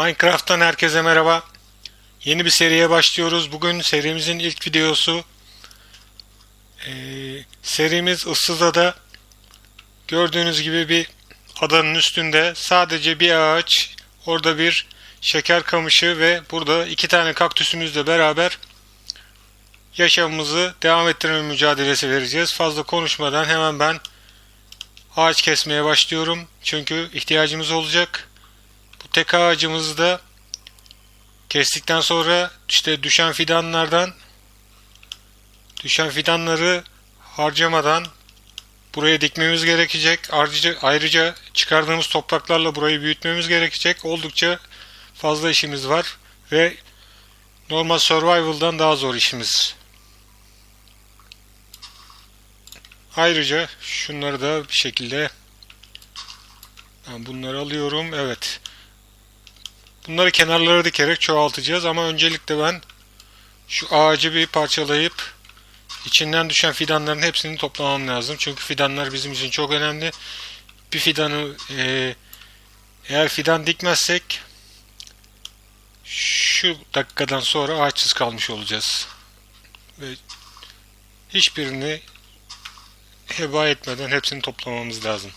Minecraft'tan herkese merhaba. Yeni bir seriye başlıyoruz. Bugün serimizin ilk videosu. Ee, serimiz Issızada. Gördüğünüz gibi bir adanın üstünde sadece bir ağaç, orada bir şeker kamışı ve burada iki tane kaktüsümüzle beraber yaşamımızı devam ettirme mücadelesi vereceğiz. Fazla konuşmadan hemen ben ağaç kesmeye başlıyorum. Çünkü ihtiyacımız olacak. Tek ağacımızı da kestikten sonra işte düşen fidanlardan düşen fidanları harcamadan buraya dikmemiz gerekecek. Ayrıca, ayrıca çıkardığımız topraklarla burayı büyütmemiz gerekecek. Oldukça fazla işimiz var ve normal survival'dan daha zor işimiz. Ayrıca şunları da bir şekilde ben bunları alıyorum. Evet. Bunları kenarlara dikerek çoğaltacağız ama öncelikle ben şu ağacı bir parçalayıp içinden düşen fidanların hepsini toplamam lazım. Çünkü fidanlar bizim için çok önemli. Bir fidanı e, eğer fidan dikmezsek şu dakikadan sonra ağaçsız kalmış olacağız. Ve hiçbirini heba etmeden hepsini toplamamız lazım.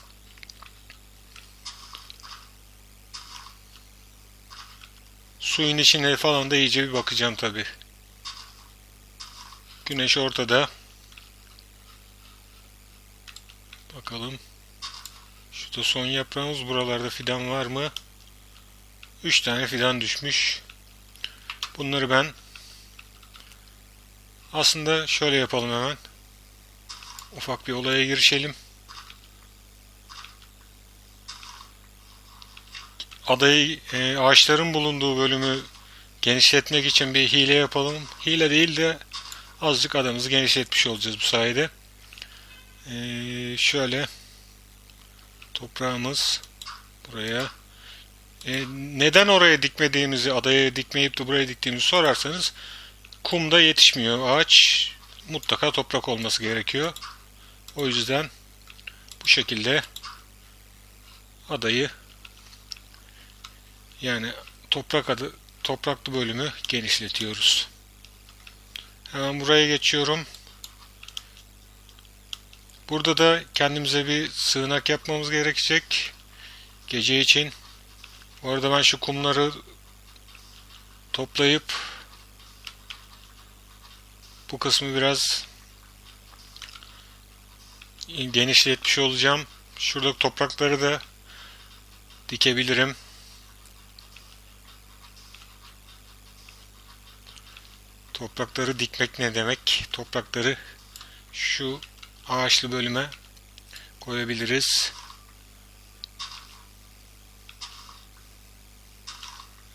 Suyun içine falan da iyice bir bakacağım tabi. Güneş ortada. Bakalım. Şurada son yaprağımız. Buralarda fidan var mı? 3 tane fidan düşmüş. Bunları ben aslında şöyle yapalım hemen. Ufak bir olaya girişelim. Adayı e, ağaçların bulunduğu bölümü genişletmek için bir hile yapalım. Hile değil de azıcık adamızı genişletmiş olacağız bu sayede. E, şöyle toprağımız buraya e, neden oraya dikmediğimizi adaya dikmeyip de buraya diktiğimizi sorarsanız kumda yetişmiyor ağaç mutlaka toprak olması gerekiyor. O yüzden bu şekilde adayı yani toprak adı topraklı bölümü genişletiyoruz. Hemen buraya geçiyorum. Burada da kendimize bir sığınak yapmamız gerekecek. Gece için. Bu arada ben şu kumları toplayıp bu kısmı biraz genişletmiş olacağım. Şuradaki toprakları da dikebilirim. Toprakları dikmek ne demek? Toprakları şu ağaçlı bölüme koyabiliriz.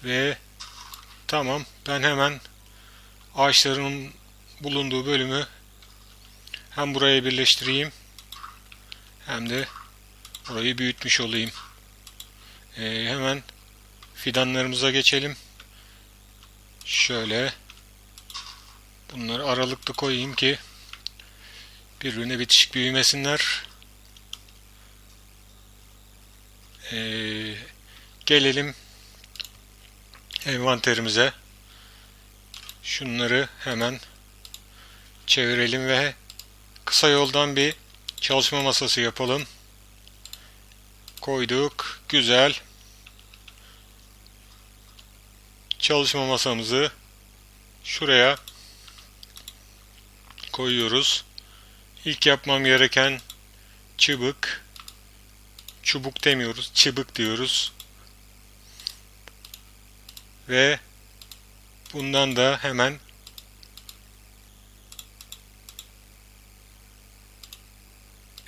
Ve tamam ben hemen ağaçların bulunduğu bölümü hem buraya birleştireyim hem de burayı büyütmüş olayım. Ee, hemen fidanlarımıza geçelim. Şöyle Bunları aralıklı koyayım ki birbirine bitişik büyümesinler. Ee, gelelim envanterimize. Şunları hemen çevirelim ve kısa yoldan bir çalışma masası yapalım. Koyduk. Güzel. Çalışma masamızı şuraya koyuyoruz. İlk yapmam gereken çıbık. Çubuk demiyoruz, çıbık diyoruz. Ve bundan da hemen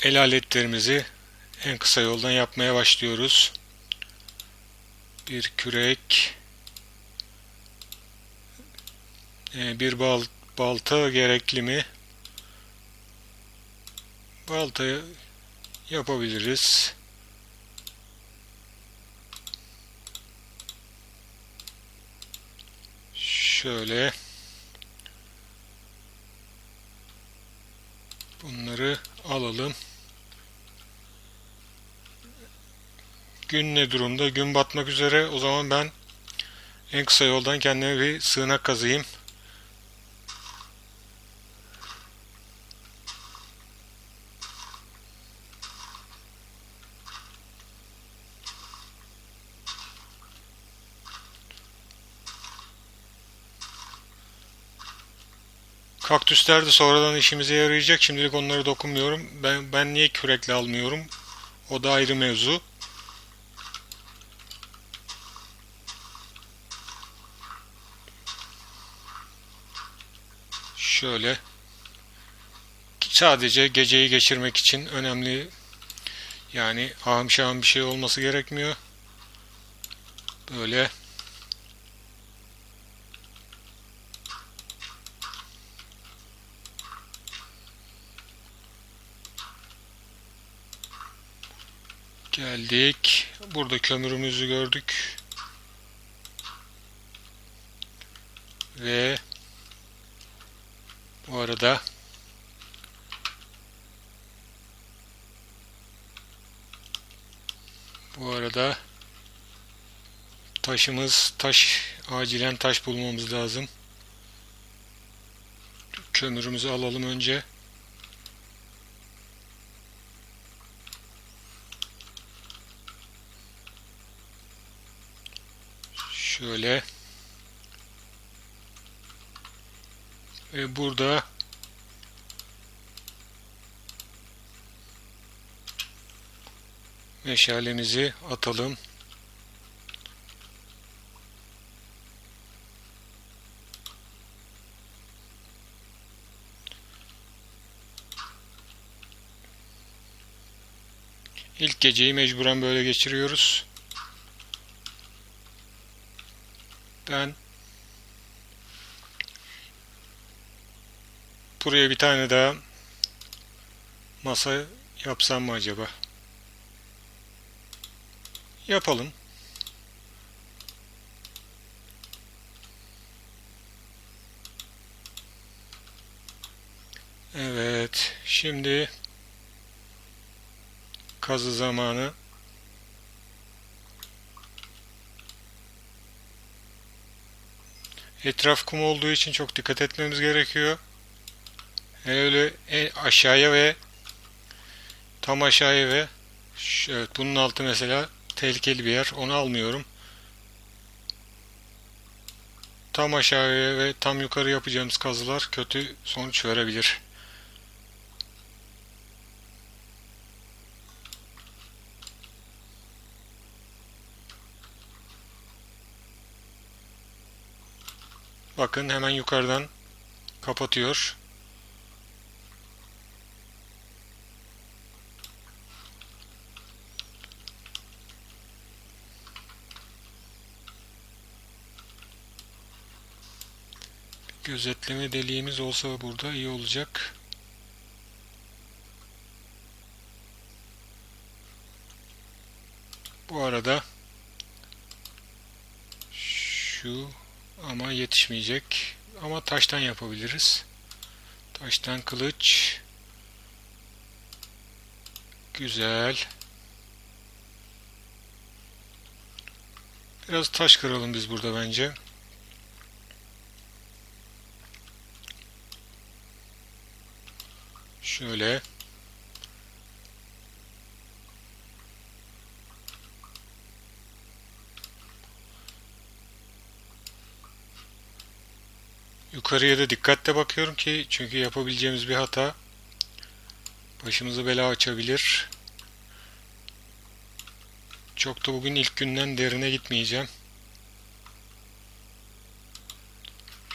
el aletlerimizi en kısa yoldan yapmaya başlıyoruz. Bir kürek, e, bir bal, balta gerekli mi? Baltayı yapabiliriz. Şöyle bunları alalım. Gün ne durumda? Gün batmak üzere. O zaman ben En kısa yoldan kendime bir sığınak kazayım. Kaktüsler de sonradan işimize yarayacak. Şimdilik onlara dokunmuyorum. Ben ben niye kürekle almıyorum? O da ayrı mevzu. Şöyle sadece geceyi geçirmek için önemli yani ahım şahım bir şey olması gerekmiyor. Böyle Geldik. Burada kömürümüzü gördük. Ve bu arada bu arada taşımız taş acilen taş bulmamız lazım. Kömürümüzü alalım önce. Şöyle. Ve burada meşalemizi atalım. İlk geceyi mecburen böyle geçiriyoruz. Ben buraya bir tane daha masa yapsam mı acaba? Yapalım. Evet, şimdi kazı zamanı. Etraf kum olduğu için çok dikkat etmemiz gerekiyor. Hele öyle en aşağıya ve tam aşağıya ve evet bunun altı mesela tehlikeli bir yer. Onu almıyorum. Tam aşağıya ve tam yukarı yapacağımız kazılar kötü sonuç verebilir. Bakın hemen yukarıdan kapatıyor. Gözetleme deliğimiz olsa burada iyi olacak. Bu arada şu ama yetişmeyecek. Ama taştan yapabiliriz. Taştan kılıç. Güzel. Biraz taş kıralım biz burada bence. Şöyle. Yukarıya da dikkatle bakıyorum ki çünkü yapabileceğimiz bir hata başımıza bela açabilir. Çok da bugün ilk günden derine gitmeyeceğim.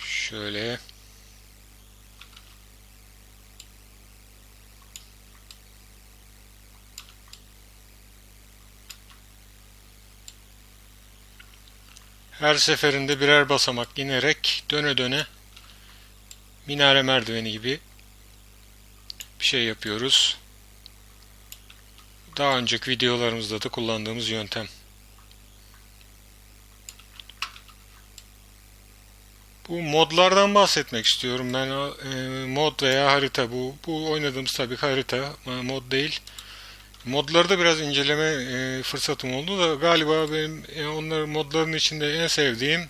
Şöyle. Her seferinde birer basamak inerek döne döne minare merdiveni gibi bir şey yapıyoruz. Daha önceki videolarımızda da kullandığımız yöntem. Bu modlardan bahsetmek istiyorum. Ben e, mod veya harita bu bu oynadığımız tabii harita mod değil. Modları da biraz inceleme e, fırsatım oldu da galiba benim e, onların modların içinde en sevdiğim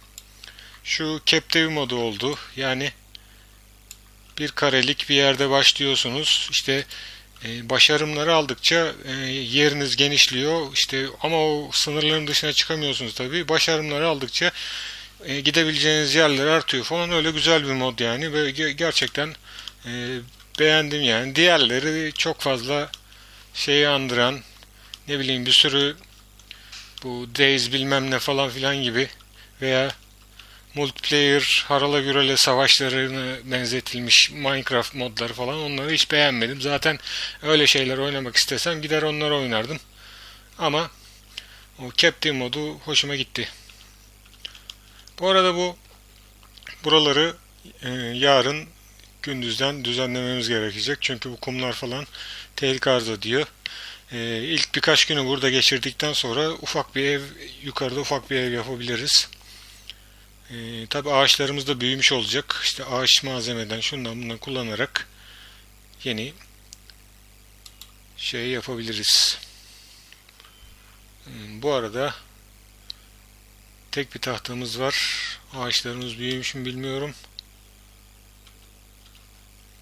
şu captive modu oldu. Yani bir karelik bir yerde başlıyorsunuz. İşte e, başarımları aldıkça e, yeriniz genişliyor. İşte ama o sınırların dışına çıkamıyorsunuz tabii. Başarımları aldıkça e, gidebileceğiniz yerler artıyor falan. Öyle güzel bir mod yani. Ge- gerçekten beğendim yani. Diğerleri çok fazla şeyi andıran ne bileyim bir sürü bu Days bilmem ne falan filan gibi veya multiplayer harala gürele savaşlarına benzetilmiş Minecraft modları falan onları hiç beğenmedim. Zaten öyle şeyler oynamak istesem gider onları oynardım. Ama o Captive modu hoşuma gitti. Bu arada bu buraları e, yarın gündüzden düzenlememiz gerekecek. Çünkü bu kumlar falan tehlike arz ediyor. E, ilk birkaç günü burada geçirdikten sonra ufak bir ev, yukarıda ufak bir ev yapabiliriz. E, Tabi ağaçlarımız da büyümüş olacak. İşte ağaç malzemeden şundan bundan kullanarak yeni şey yapabiliriz. Hmm, Bu arada tek bir tahtamız var. Ağaçlarımız büyümüş mü bilmiyorum.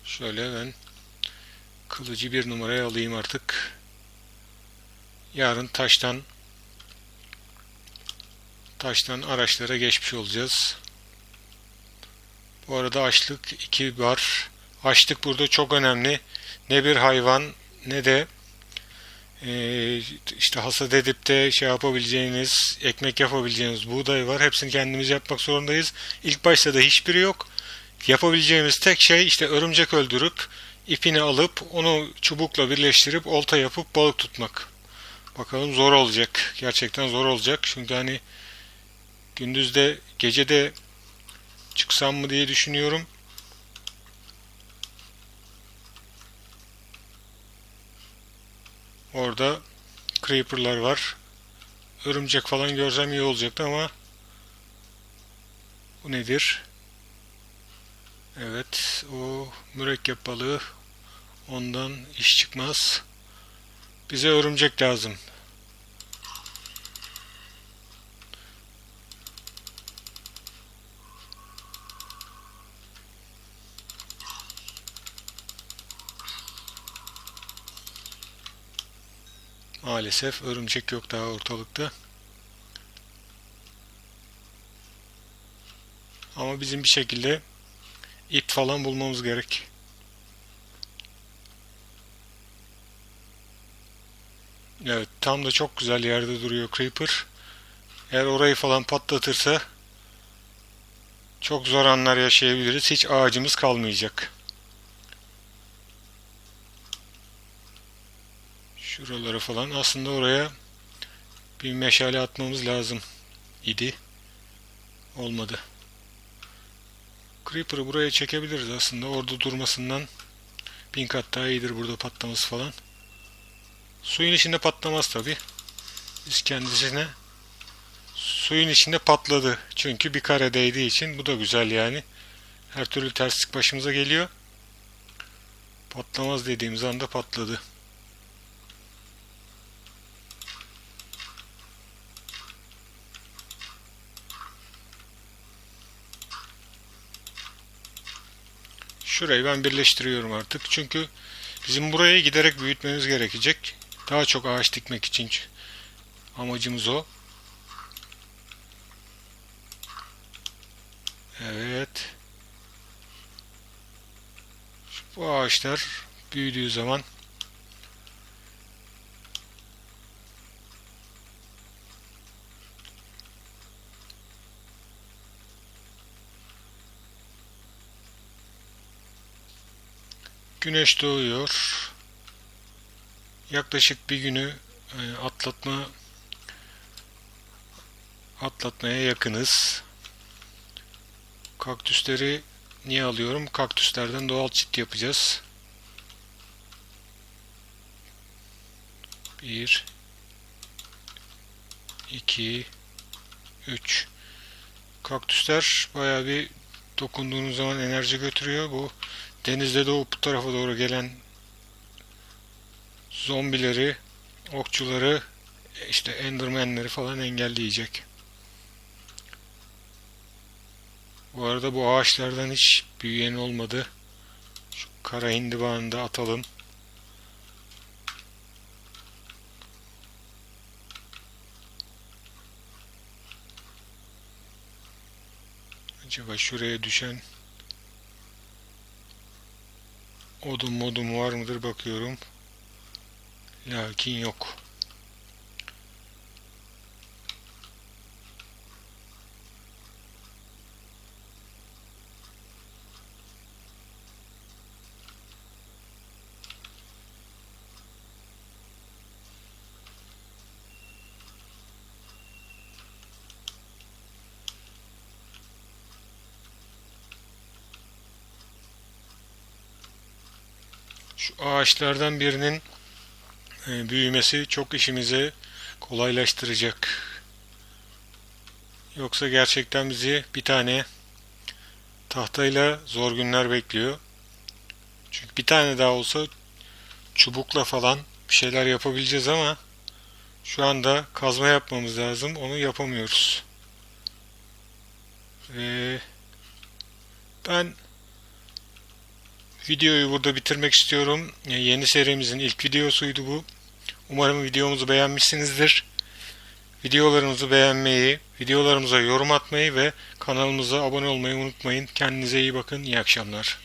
Şöyle ben kılıcı bir numaraya alayım artık. Yarın taştan taştan araçlara geçmiş olacağız. Bu arada açlık 2 var. Açlık burada çok önemli. Ne bir hayvan ne de e, işte hasat edip de şey yapabileceğiniz, ekmek yapabileceğiniz buğday var. Hepsini kendimiz yapmak zorundayız. İlk başta da hiçbiri yok. Yapabileceğimiz tek şey işte örümcek öldürüp ipini alıp onu çubukla birleştirip olta yapıp balık tutmak. Bakalım zor olacak. Gerçekten zor olacak. Çünkü hani gündüzde gecede çıksam mı diye düşünüyorum. Orada creeper'lar var. Örümcek falan görsem iyi olacaktı ama bu nedir? Evet, o mürekkep balığı ondan iş çıkmaz. Bize örümcek lazım. Maalesef örümcek yok daha ortalıkta. Ama bizim bir şekilde ip falan bulmamız gerek. Evet tam da çok güzel yerde duruyor Creeper. Eğer orayı falan patlatırsa çok zor anlar yaşayabiliriz. Hiç ağacımız kalmayacak. Şuralara falan. Aslında oraya bir meşale atmamız lazım idi. Olmadı. Creeper'ı buraya çekebiliriz aslında. Orada durmasından bin kat daha iyidir burada patlaması falan. Suyun içinde patlamaz tabi. Biz kendisine suyun içinde patladı. Çünkü bir kare değdiği için bu da güzel yani. Her türlü terslik başımıza geliyor. Patlamaz dediğimiz anda patladı. Şurayı ben birleştiriyorum artık. Çünkü bizim buraya giderek büyütmemiz gerekecek. Daha çok ağaç dikmek için amacımız o. Evet. Bu ağaçlar büyüdüğü zaman Güneş doğuyor. Yaklaşık bir günü e, atlatma atlatmaya yakınız. Kaktüsleri niye alıyorum? Kaktüslerden doğal çit yapacağız. Bir, iki, üç. Kaktüsler bayağı bir dokunduğunuz zaman enerji götürüyor. Bu denizde doğup bu tarafa doğru gelen zombileri, okçuları, işte endermenleri falan engelleyecek. Bu arada bu ağaçlardan hiç büyüyen olmadı. Şu kara hindibanı da atalım. Acaba şuraya düşen odun modum var mıdır bakıyorum. Lakin yok. Şu ağaçlardan birinin e, büyümesi çok işimizi kolaylaştıracak. Yoksa gerçekten bizi bir tane tahtayla zor günler bekliyor. Çünkü bir tane daha olsa çubukla falan bir şeyler yapabileceğiz ama şu anda kazma yapmamız lazım. Onu yapamıyoruz. Ve ben videoyu burada bitirmek istiyorum. Yeni serimizin ilk videosuydu bu. Umarım videomuzu beğenmişsinizdir. Videolarımızı beğenmeyi, videolarımıza yorum atmayı ve kanalımıza abone olmayı unutmayın. Kendinize iyi bakın. İyi akşamlar.